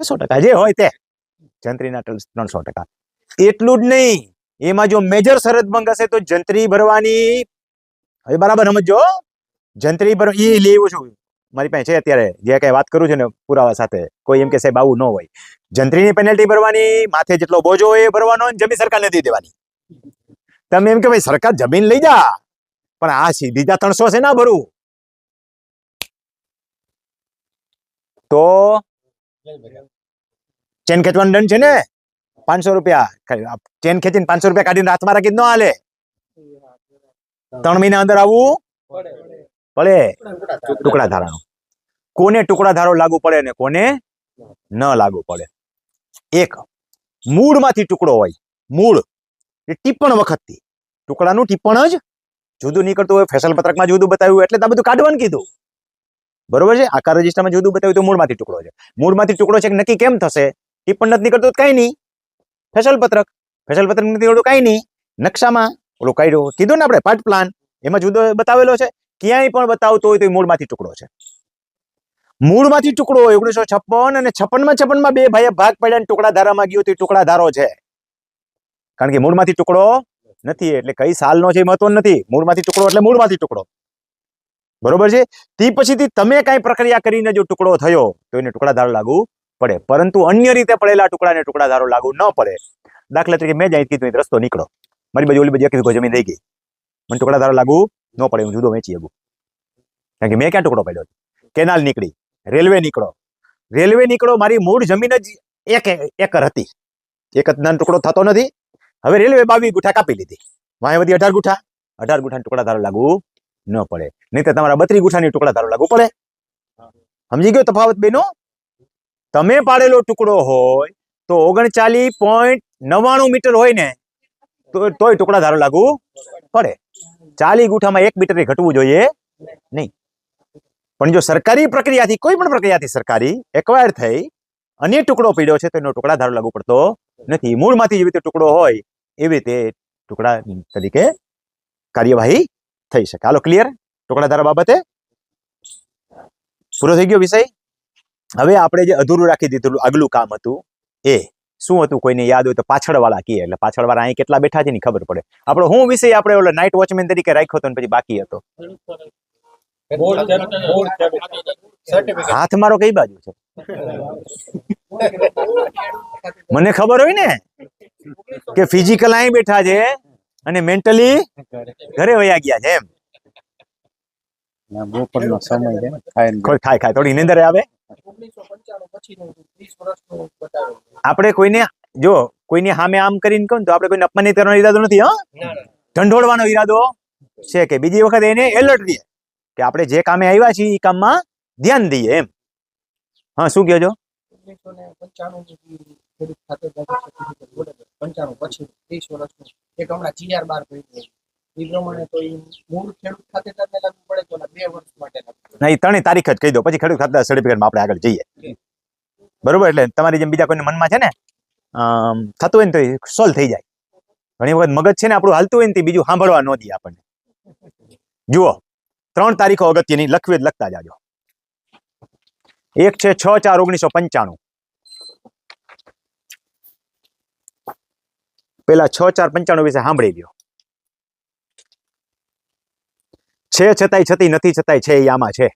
છસો ટકા જે હોય તે. જંત્રીના ત્રણસો ટકા. એટલું જ નહીં, એમાં જો મેજર શરત ભંગ હશે તો જંત્રી ભરવાની, હવે બરાબર સમજો જંત્રી ભર, એ લેવું છું મારી પાસે છે અત્યારે, જે કઈ વાત કરું છું ને પુરાવા સાથે, કોઈ એમ કે સાહેબ આવું ન હોય. જંત્રીની પેનલ્ટી ભરવાની, માથે જેટલો બોજો હોય એ ભરવાનો જમીન સરકાર દઈ દેવાની. તમે એમ કે ભાઈ સરકાર જમીન લઈ જા, પણ આ સી- બીજા ત્રણસો છે ના ભરવું તો ચેન ખેંચવાનો દંડ છે ને? પાંચસો રૂપિયા. ચેન ખેંચીને પાંચસો રૂપિયા કાઢીને હાથમાં રાખી ન હાલે. ત્રણ મહિના અંદર આવવું પડે ટુકડા ધારાનું. કોને ટુકડા ધારો લાગુ પડે ને કોને ન લાગુ પડે? એક મૂળમાંથી ટુકડો હોય. મૂળ. એ ટિપ્પણ વખતથી. ટુકડાનું ટીપણ જ જુદું નીકળતું હોય. ફેસલ પત્રકમાં જુદું બતાવ્યું એટલે તો આ બધું કાઢવાનું કીધું. બરોબર છે? આકાર રજિસ્ટરમાં જુદું બતાવ્યું તો મૂળમાંથી ટુકડો છે. મૂળમાંથી ટુકડો છે કે નક્કી કેમ થશે? ટિપ્પણ નથી નીકળતો કાંઈ નહીં. ફેસલ પત્રક ફેસલ પત્રક નથી નીકળતું કાંઈ નહીં. નકશામાં ઓલું કાઢ્યો કીધું ને આપણે પાર્ટ પ્લાન? એમાં જુદો બતાવેલો છે. ક્યાંય પણ બતાવતો હોય તો એ મૂળમાંથી ટુકડો છે. મૂળમાંથી ટુકડો ઓગણીસો છપ્પન અને છપ્પનમાં છપ્પનમાં બે ભાઈએ ભાગ પડ્યા ટુકડા ધારામાં ગયો તો એ ટુકડા ધારો છે. કારણ કે મૂળમાંથી ટુકડો નથી. એટલે કઈ સાલનો છે એ મહત્વ નથી. મૂળમાંથી ટુકડો એટલે મૂળમાંથી ટુકડો. બરોબર છે? તે પછીથી તમે કાંઈ પ્રક્રિયા કરીને જો ટુકડો થયો, તો એને ટુકડા ધારો લાગુ પડે. પરંતુ અન્ય રીતે પડેલા ટુકડાને ટુકડા ધારો લાગુ ન પડે. દાખલા તરીકે મેં જ અહીં કીધું રસ્તો નીકળો. મારી બાજુ ઓલી બાજુ વીઘો જમીન થઈ ગઈ. મને ટુકડા ધારો લાગુ ન પડે, હું જુદો વેચી શકું. કારણ કે મેં ક્યાં ટુકડો પડ્યો? કેનાલ નીકળી. રેલવે નીકળો. રેલવે નીકળો મારી મૂળ જમીન જ એક એકર હતી. એક જ ટુકડો થતો નથી. હવે રેલવે બાવીસ ગુઠા કાપી લીધી. બધી અઢાર ગુઠા. અઢાર ગુઠાને ટુકડા ધારો લાગુ ન પડે. નહીં તમારા બત્રી ગુઠાની ટુકડા ધારો લાગુ પડે. સમજી ગયો તફાવત બેનો? તમે પાડેલો ટુકડો હોય તો ઓગણચાલીસ પોઈન્ટ નવ્વાણું મીટર હોય ને તોય ટુકડા ધારો લાગુ પડે. ચાલી ગુઠામાં એક મીટર ઘટવું જોઈએ નહીં. પણ જો સરકારી પ્રક્રિયાથી, કોઈ પણ પ્રક્રિયાથી સરકારી એક્વાયર થઈ અને ટુકડો પીડ્યો છે, તો એનો ટુકડા ધારો લાગુ પડતો નથી. મૂળમાંથી જેવી રીતે ટુકડો હોય, એવી રીતે ટુકડા તરીકે કાર્યવાહી થઈ શકે. હાલો ક્લિયર ટુકડાધારા બાબતે? પૂરો થઈ ગયો વિષય? હવે આપણે જે અધૂરું રાખી દીધું આગલું કામ હતું, એ શું હતું કોઈને યાદ હોય તો પાછળ વાળા કીએ. એટલે પાછળવાળા અહીં કેટલા બેઠા છે ને ખબર પડે. આપણો હું વિષય આપણે ઓલો નાઇટ વોચમેન તરીકે રાખ્યો હતો ને પછી બાકી હતો. હાથ મારો કઈ બાજુ છે? મને ખબર હોય ને કે ફિઝિકલ અહીં બેઠા છે. અને મેન્ટલી ઘરે વયા ગયા છે એમ. બપોરનો સમય છે કોઈ ખાય ખાય થોડી નિંદર આવે. આપણે કોઈને જો કોઈની સામે આમ કરીને કહું ને તો આપણે કોઈને અપમાનિત કરવાનો ઈરાદો નથી હા. ઢંઢોળવાનો ઈરાદો છે કે બીજી વખત એને એલર્ટ દઈએ કે આપણે જે કામે આવ્યા છીએ એ કામમાં ધ્યાન દઈએ એમ. હા શું કહો છો? પંચાણું પછી ત્રીસ વર્ષનું એક હમણાં જીઆર બાર ભરી એ પ્રમાણે તો એ મૂળ ખેડૂત ખાતેદારને લાગુ પડે તો બે વર્ષ માટે ના એ ત્રણેય તારીખ જ કહી દો પછી ખેડૂત ખાતા સર્ટિફિકેટમાં આપણે આગળ જઈએ. બરોબર એટલે તમારી જેમ બીજા કોઈને મનમાં છે ને થતું હોય ને તો સોલ્વ થઈ જાય. ઘણી વખત મગજ છે ને આપણું હાલતું હોય ને તે બીજું સાંભળવા ન દે આપણને. જુઓ ત્રણ તારીખો અગત્યની લખવી લખતા જાજો. એક છે છ ચાર ઓગણીસો પંચાણું. પેલા છ ચાર પંચાણું વિશે સાંભળી લ્યો. છે છતાંય છતી નથી, છતાંય છે, એ આમાં છે.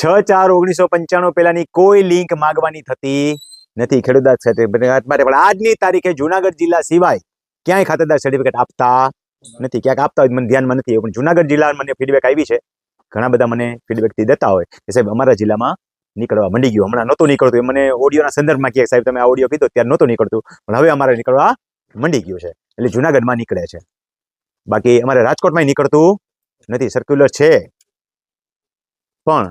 છ ચાર ઓગણીસો પંચાણું પેલાની કોઈ લિંક માગવાની થતી નથી. ખેડૂતદાર સાથે માટે પણ આજની તારીખે જુનાગઢ જિલ્લા સિવાય ક્યાંય ખાતેદાર સર્ટિફિકેટ આપતા નથી. ક્યાંક આપતા હોય મને ધ્યાનમાં નથી પણ જુનાગઢ જિલ્લા મને ફીડબેક આવી છે. ઘણા બધા મને ફીડબેકથી દેતા હોય. કે સાહેબ, અમારા જિલ્લામાં નીકળવા મંડી ગયું. હમણાં નહોતું નીકળતું. એ મને ઓડિયોના સંદર્ભમાં કહે સાહેબ, તમે આ ઓડિયો કીધો ત્યારે નહોતું નીકળતું. પણ હવે અમારે નીકળવા મંડી ગયું છે. એટલે જુનાગઢમાં નીકળે છે. બાકી અમારે રાજકોટમાં નીકળતું નથી. સર્ક્યુલર છે. પણ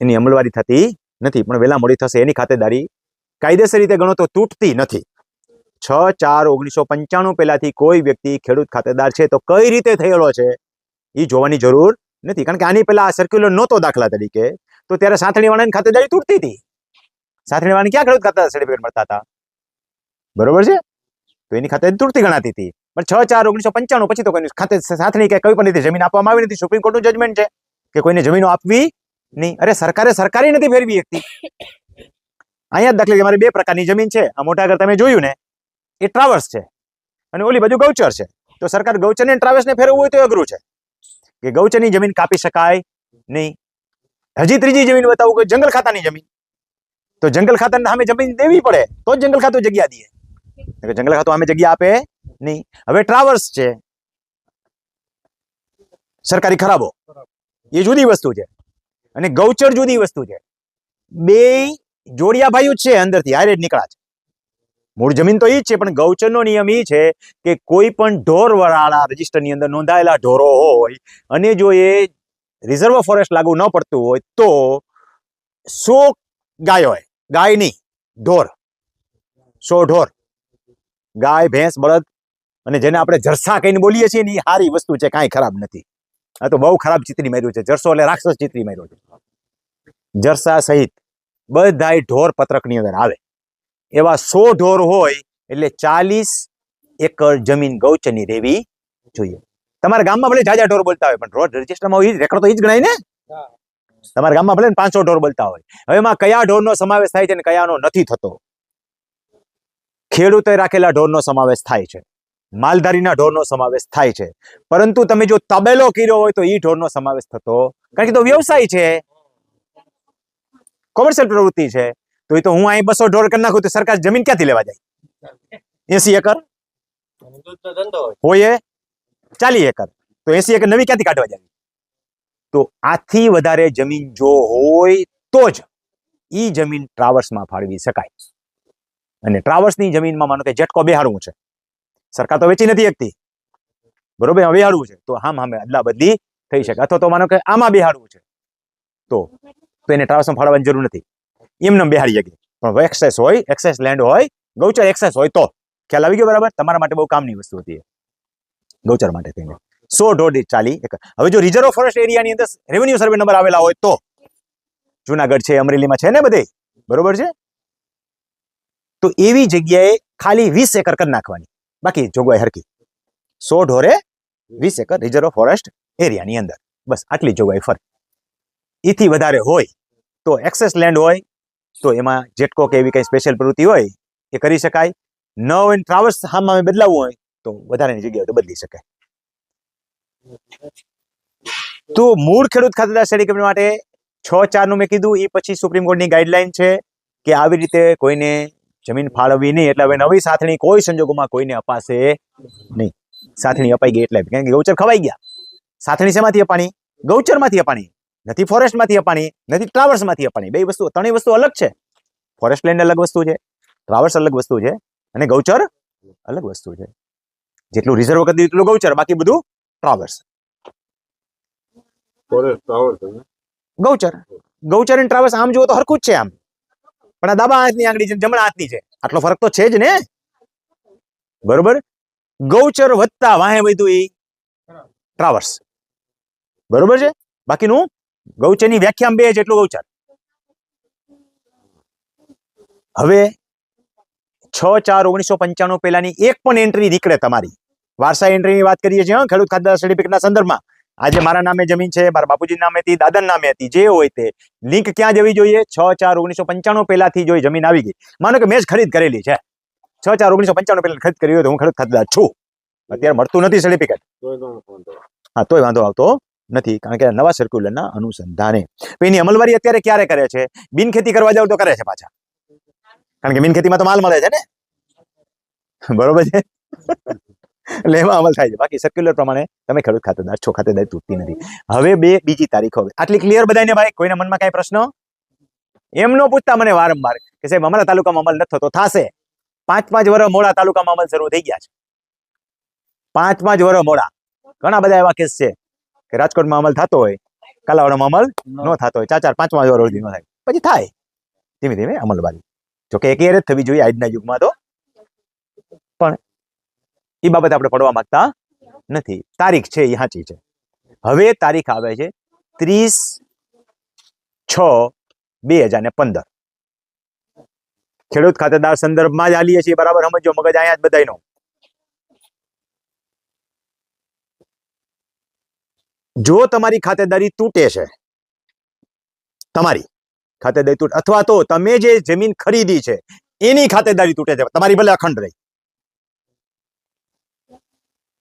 એની અમલવારી થતી નથી. પણ વહેલા મોડી થશે. એની ખાતેદારી કાયદેસર રીતે ગણો તો તૂટતી નથી. છ ચાર ઓગણીસો પંચાણું પહેલાંથી કોઈ વ્યક્તિ ખેડૂત ખાતેદાર છે તો કઈ રીતે થયેલો છે એ જોવાની જરૂર નથી. કારણ કે આની પહેલાં આ સર્ક્યુલર નહોતો દાખલા તરીકે. તો ત્યારે સાંથણીવાળાની ખાતેદારી તૂટતી હતી. સાંથણીવાળાને ક્યાં ખેડૂત ખાતા સર્ટિફિકેટ મળતા હતા? બરોબર છે? તો એની ખાતેદારી તૂટતી ગણાતી હતી. પણ છ ચાર ઓગણીસો પંચાણું પછી તો કોઈ ખાતે સાથણી કે કોઈ પણ રીતે જમીન આપવામાં આવી નથી. સુપ્રીમ કોર્ટનું જજમેન્ટ છે કે કોઈને જમીનો આપવી નહીં. અરે સરકારે સરકારી નથી ફેરવી શકતી. અહીંયા દાખલા કે મારી બે પ્રકારની જમીન છે. આ મોટા ઘર તમે જોયું ને, એ ટ્રાવર્સ છે. અને ઓલી બાજુ ગૌચર છે. તો સરકાર ગૌચરને ટ્રાવેલ્સને ફેરવવું હોય તો અઘરું છે. કે ગૌચરની જમીન કાપી શકાય નહીં. હજી ત્રીજી જમીન બતાવું કે જંગલ ખાતાની જમીન. તો જંગલ ખાતાને સામે જમીન દેવી પડે, તો જંગલ ખાતું જગ્યા દે. જંગલ ખાતું અમે જગ્યા આપે નહીં. હવે ટ્રાવર્સ છે. સરકારી ખરાબો. એ જુદી વસ્તુ છે. અને ગૌચર જુદી વસ્તુ છે. બે જોડિયા ભાઈઓ છે અંદરથી હારે જ નીકળ્યા છે. મૂળ જમીન તો એ જ છે, પણ ગૌચરનો નિયમ એ છે કે કોઈ પણ ઢોર વાળા રજીસ્ટરની અંદર નોંધાયેલા ઢોરો હોય અને જો એ રિઝર્વ ફોરેસ્ટ લાગુ ન પડતું હોય તો સો ગાય હોય. ગાય નહીં ઢોર. સો ઢોર. ગાય, ભેંસ, બળદ અને જેને આપણે જરસા કહીને બોલીએ છીએ ને એ સારી વસ્તુ છે, કાંઈ ખરાબ નથી. આ તો બહુ ખરાબ ચિત્રી માર્યું છે. જરસો એટલે રાક્ષસ ચિત્રી માર્યો છે. જરસા સહિત બધાય ઢોર પત્રકની અંદર આવે. એવા સો ઢોર હોય એટલે ચાલીસ એકર જમીન ગૌચરની રહેવી જોઈએ. તમારા ગામમાં ભલે જાજા ઢોર બોલતા હોય પણ રોડ રજીસ્ટરમાં રેકોર્ડ તો એ જ ગણાય ને? તમારા ગામમાં ભલે પાંચસો ઢોર બોલતા હોય. હવે એમાં કયા ઢોરનો સમાવેશ થાય છે અને કયાનો નથી થતો? ખેડૂતે રાખેલા ઢોરનો સમાવેશ થાય છે. માલધારીના ઢોરનો સમાવેશ થાય છે. પરંતુ તમે જો તબેલો કર્યો હોય તો એ ઢોરનો સમાવેશ થતો કારણ કે તો વ્યવસાય છે. કોમર્શિયલ પ્રવૃત્તિ છે. તો એ તો હું અહીં બસો ઢોર કરી નાખું તો સરકાર જમીન ક્યાંથી લેવા જાય? એસી એકર? હોય એ? ચાલી એકર. તો એસી એકર નવી ક્યાંથી કાઢવા જાય તો આથી વધારે જમીન જો હોય તો જ ઈ જમીન ટ્રાવર્સમાં ફાળવી શકાય. અને ટ્રાવર્સની જમીનમાં માનો કે જેટકો બેહાડવું છે. સરકાર તો વેચી નથી શકતી. બરોબર? હવે બેહાડવું છે. તો આમ આમે અદલા બદલી થઈ શકે. અથવા તો માનો કે આમાં બેહાડવું છે. તો તો એને ટ્રાવર્સમાં ફાળવવાની જરૂર નથી. એમને બેહાડી શકીએ પણ એક્સેસ હોય, એક્સેસ લેન્ડ હોય, ગૌચર એક્સેસ હોય તો. ખ્યાલ આવી ગયો બરાબર? તમારા માટે બહુ કામની વસ્તુ હતી એ. ગૌચર માટે થઈને. સો દોઢ ચાલી એક. હવે જો રિઝર્વ ફોરેસ્ટ એરિયાની અંદર રેવન્યુ સર્વે નંબર આવેલા હોય તો? જુનાગઢ છે, અમરેલીમાં છે ને બધે? બરોબર છે? તો એવી જગ્યાએ ખાલી વીસ એકર કરી નાખવાની. બાકી જોગવાઈ હરકી સો ઢોરે વીસ એકર રિઝર્વ ફોરેસ્ટ એરિયાની અંદર. બસ આટલી જોગવાઈ ફર. એથી વધારે હોય તો એક્સેસ લેન્ડ હોય, તો એમાં જેટકો કે એવી કંઈ સ્પેશિયલ પ્રવૃત્તિ હોય, એ કરી શકાય. ન હોય ટ્રાવેલ્સ ટ્રાવર્સ હામાં બદલાવવું હોય તો વધારાની જગ્યાએ તો બદલી શકાય તો મૂળ ખેડૂત ખાતેદાર શ્રેણી કંપની માટે છ ચારનું મેં કીધું એ પછી સુપ્રીમ કોર્ટની ગાઈડલાઈન છે કે આવી રીતે કોઈને જમીન ફાળવવી નહીં. એટલે હવે નવી સાથણી કોઈ સંજોગોમાં કોઈને અપાશે નહીં. સાથણી અપાઈ ગઈ એટલે કારણ કે ગૌચર ખવાઈ ગયા. સાથણી શેમાંથી અપાણી? ગૌચરમાંથી અપાણી. નથી ફોરેસ્ટમાંથી અપાણી, નથી ટ્રાવર્સમાંથી અપાણી. બે વસ્તુ ત્રણેય વસ્તુ અલગ છે. ફોરેસ્ટ લેન્ડ અલગ વસ્તુ છે ટ્રાવર્સ અલગ વસ્તુ છે અને ગૌચર અલગ વસ્તુ છે. જેટલું રિઝર્વ કરી દીધું એટલું ગૌચર બાકી બધું ટ્રાવર્સ? ગૌચર. ગૌચર અને ટ્રાવર્સ આમ જુઓ તો હરખું જ છે આમ. પણ આ દાબા હાથની આંગળી છે જમણા હાથની છે. આટલો ફરક તો છે જ ને. બરોબર? ગૌચર વધતા વાહે વધુ એ ટ્રાવર્સ બરોબર છે? બાકીનું ગૌચરની વ્યાખ્યામાં બે જેટલું ગૌચર. હવે છ ચાર ઓગણીસો પંચાણું પહેલાની એક પણ એન્ટ્રી નીકળે તમારી. વારસા એન્ટ્રીની વાત કરીએ છીએ ખેડૂત ખાતેદાર સર્ટિફિકેટના સંદર્ભમાં. આજે મારા નામે જમીન છે મારા બાપુજી નામે હતી દાદા નામે હતી જે હોય તે. લિંક ક્યાં જવી જોઈએ? છ ચાર ઓગણીસો પંચાણું પહેલાથી જો જમીન આવી ગઈ. માનો કે મેં જ ખરીદ કરેલી છે. છ ચાર ઓગણીસો પંચાણું પહેલા ખરીદ કરી હોય તો હું ખેડૂત ખાતેદાર છું. અત્યારે મળતું નથી સર્ટિફિકેટ હું તોય વાંધો આવતો નથી કારણ કે નવા સર્ક્યુલરના અનુસંધાને. એની અમલવારી અત્યારે ક્યારે કરે છે? બિનખેતી કરવા જાવ તો કરે છે પાછા. કારણ કે બિનખેતીમાં તો માલ મળે છે ને? બરોબર છે? એટલે એમાં અમલ થાય છે. બાકી સર્ક્યુલર પ્રમાણે તમે ખેડૂત ખાતેદાર છો ખાતેદાર તૂટતી નથી. હવે બે બીજી તારીખો હવે. આટલી ક્લિયર બધાને ભાઈ? કોઈના મનમાં કાંઈ પ્રશ્ન? એમનો પૂછતા મને વારંવાર કે સાહેબ અમારા તાલુકામાં અમલ નથી થતો. થશે. પાંચ પાંચ વર્ષ મોડા તાલુકામાં અમલ શરૂ થઈ ગયા છે. પાંચ પાંચ વર્ષ મોડા. ઘણા બધા એવા કેસ છે કે રાજકોટમાં અમલ થતો હોય કાલાવાડમાં અમલ ન થતો હોય. ચાર ચાર પાંચ પાંચ વર્ષ સુધી ન થાય. પછી થાય. ધીમે ધીમે અમલવારી જોકે એક જ થવી જોઈએ આજના યુગમાં તો. પણ એ બાબત આપણે પડવા માંગતા નથી. તારીખ છે એ સાચી છે. હવે તારીખ આવે છે ત્રીસ છ બે હજાર ને પંદર. ખેડૂત ખાતેદાર સંદર્ભમાં જ આલીએ છીએ, બરાબર? સમજો, મગજ અહીંયા જ બધાનો જો તમારી ખાતેદારી તૂટે છે, તમારી ખાતેદારી તૂટ, અથવા તો તમે જે જમીન ખરીદી છે, એની ખાતેદારી તૂટે છે, તમારી ભલે અખંડ રહી.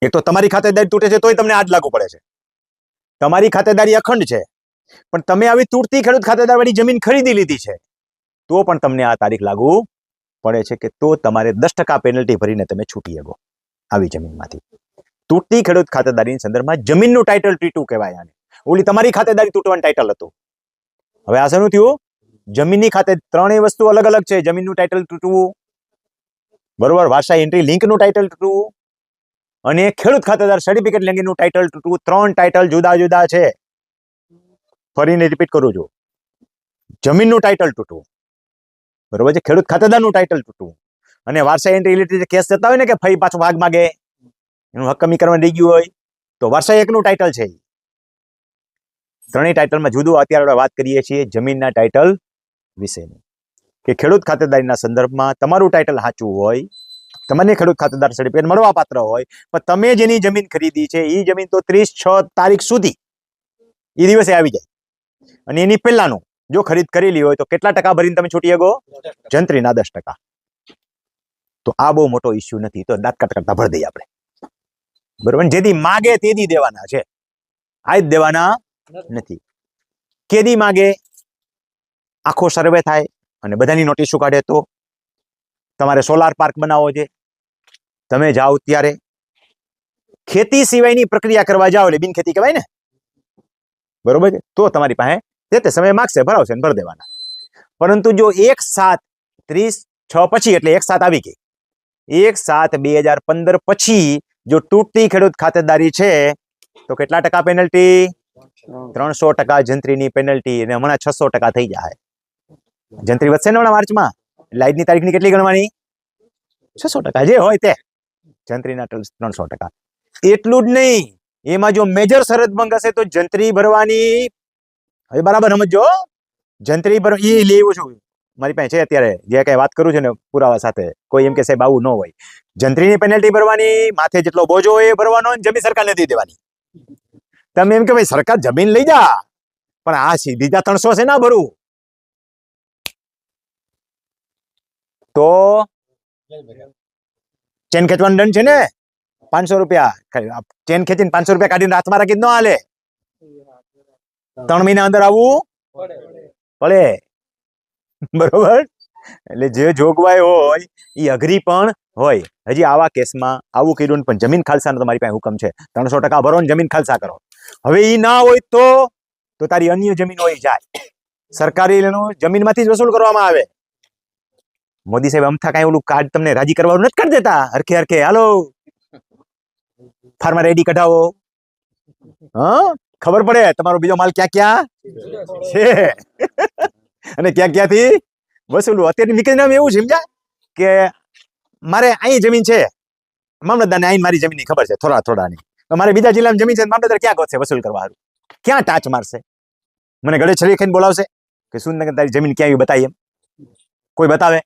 એક તો તમારી ખાતેદારી તૂટે છે, તોય તમને આજ લાગુ પડે છે. તમારી ખાતેદારી અખંડ છે, પણ તમે આવી તૂટતી ખેડૂત ખાતેદારવાળી જમીન ખરીદી લીધી છે, તો પણ તમને આ તારીખ લાગુ પડે છે કે તો તમારે દસ ટકા પેનલ્ટી ભરીને તમે છૂટી શકો આવી જમીનમાંથી. તૂટતી ખેડૂત ખાતેદારીની સંદર્ભમાં જમીનનું ટાઇટલ ટીટું કહેવાય આને. ઓલી તમારી ખાતેદારી તૂટવાનું ટાઇટલ હતું. હવે આ શેનું થયું? જમીનની ખાતે ત્રણેય વસ્તુ અલગ અલગ છે, જમીનનું ટાઇટલ તૂટવું, બરોબર? વારસા એન્ટ્રી લિંકનું ટાઇટલ તૂટવું અને ખેડૂત ખાતેદાર સર્ટિફિકેટ લેંગીનું ટાઇટલ ટુ ત્રણ ટાઇટલ જુદા જુદા છે. ફરીને રિપીટ કરું છું. જમીનનું ટાઇટલ તૂટવું બરોબર છે? ખેડૂત ખાતેદારનું ટાઇટલ તૂટવું અને વારસા એન્ટ્રી રિલેટેડ કેસ થતા હોય ને કે ફરી પાછું ભાગ માગે, એનું હક્કમી કરવા દઈ ગયું હોય, તો વારસા એકનું ટાઇટલ છે. ત્રણેય ટાઇટલમાં જુદું અત્યારે આપણે વાત કરીએ છીએ જમીનના ટાઇટલ વિશેની. કે ખેડૂત ખાતેદારીના સંદર્ભમાં તમારું ટાઇટલ સાચું હોય તમને ખેડૂત ખાતેદાર સર્ટિફિકેટ મળવા પાત્ર હોય, પણ તમે જેની જમીન ખરીદી છે એ જમીન તો ત્રીસ છ તારીખ સુધી એ દિવસે આવી જાય. અને એની પહેલાનું જો ખરીદ કરેલી હોય તો કેટલા ટકા ભરીને તમે છૂટી શકો? જંત્રીના દસ ટકા. તો આ બહુ મોટો ઇસ્યુ નથી. તો દાંતકાટ કાઢતા ભરી દઈએ આપણે. બરોબર? જેથી માગે તેથી દેવાના છે. આ જ દેવાના નથી. કેદી માગે? આખો સર્વે થાય અને બધાની નોટિસો કાઢે તો. તમારે સોલાર પાર્ક બનાવવો છે. તમે જાઓ ત્યારે. ખેતી સિવાયની પ્રક્રિયા કરવા જાઓ એટલે બિનખેતી કહેવાય ને? બરોબર છે? તો તમારી પાસે તે તે સમય માગશે, ભરાવશે ભરી દેવાના. પરંતુ જો એક સાત ત્રીસ છ પછી, એટલે એક સાત આવી ગઈ. એક સાત બે હજાર પંદર પછી જો તૂટતી ખેડૂત ખાતેદારી છે, તો કેટલા ટકા પેનલ્ટી ત્રણસો ટકા જંત્રીની પેનલ્ટી અને હમણાં છસો ટકા થઈ જાય. જંત્રી વધશે ને હમણાં માર્ચમાં? લાઈટની તારીખની કેટલી ગણવાની? છસો ટકા જે હોય તે. જંત્રીના ત્રણસો ટકા. એટલું જ નહીં, એમાં જો મેજર શરત ભંગ હશે તો જંત્રી ભરવાની, હવે બરાબર સમજો જંત્રી ભર, એ લેવું છું. મારી પાસે છે અત્યારે, જે કઈ વાત કરું છું ને પુરાવા સાથે, કોઈ એમ કે સાહેબ આવું ન હોય. જંત્રીની પેનલ્ટી ભરવાની, માથે જેટલો બોજો હોય એ ભરવાનો જમીન સરકારને દઈ દેવાની. તમે એમ કે ભાઈ સરકાર જમીન લઈ જા, પણ આ સીધી જા ત્રણસો છે ના ભરવું તો ચેન ખેંચવાનું દંડ છે ને? પાંચસો રૂપિયા. ચેન ખેંચીને પાંચસો રૂપિયા કાઢીને હાથમાં રાખી ન હાલે. ત્રણ મહિના અંદર આવવું પડે. બરોબર? એટલે જે જોગવાઈ હોય એ અઘરી પણ હોય. હજી આવા કેસમાં આવું કર્યું પણ જમીન ખાલસાનો તમારી પાસે હુકમ છે. ત્રણસો ટકા ભરો જમીન ખાલસા કરો. હવે એ ના હોય તો તો તારી અન્ય જમીન હોય જાય. સરકારી જમીનમાંથી જ વસૂલ કરવામાં આવે. મોદી સાહેબ, અમથા કાંઈ ઓલું કાર્ડ તમને રાજી કરવાનું નથી કરી દેતા? હરખે હરખે, હાલો. ફાર્મર આઈડી કઢાવો. હા? ખબર પડે, તમારો બીજો માલ ક્યાં ક્યાં? છે. અને ક્યાં ક્યાંથી? વસૂલવું અત્યારની મિકેનિઝમ એવું છે, સમજ્યા? કે મારે અહીં જમીન છે. મામલતદારને અહીં મારી જમીનની ખબર છે, થોડા થોડાની. મારે બીજા જિલ્લામાં જમીન છે મામલતદાર ક્યાં ગોતશે વસૂલ કરવા? ક્યાં ટાચ મારશે? મને ગળે છરી ખાઈને બોલાવશે કે સુંદર તારી જમીન ક્યાં બતાવી એમ? કોઈ બતાવે?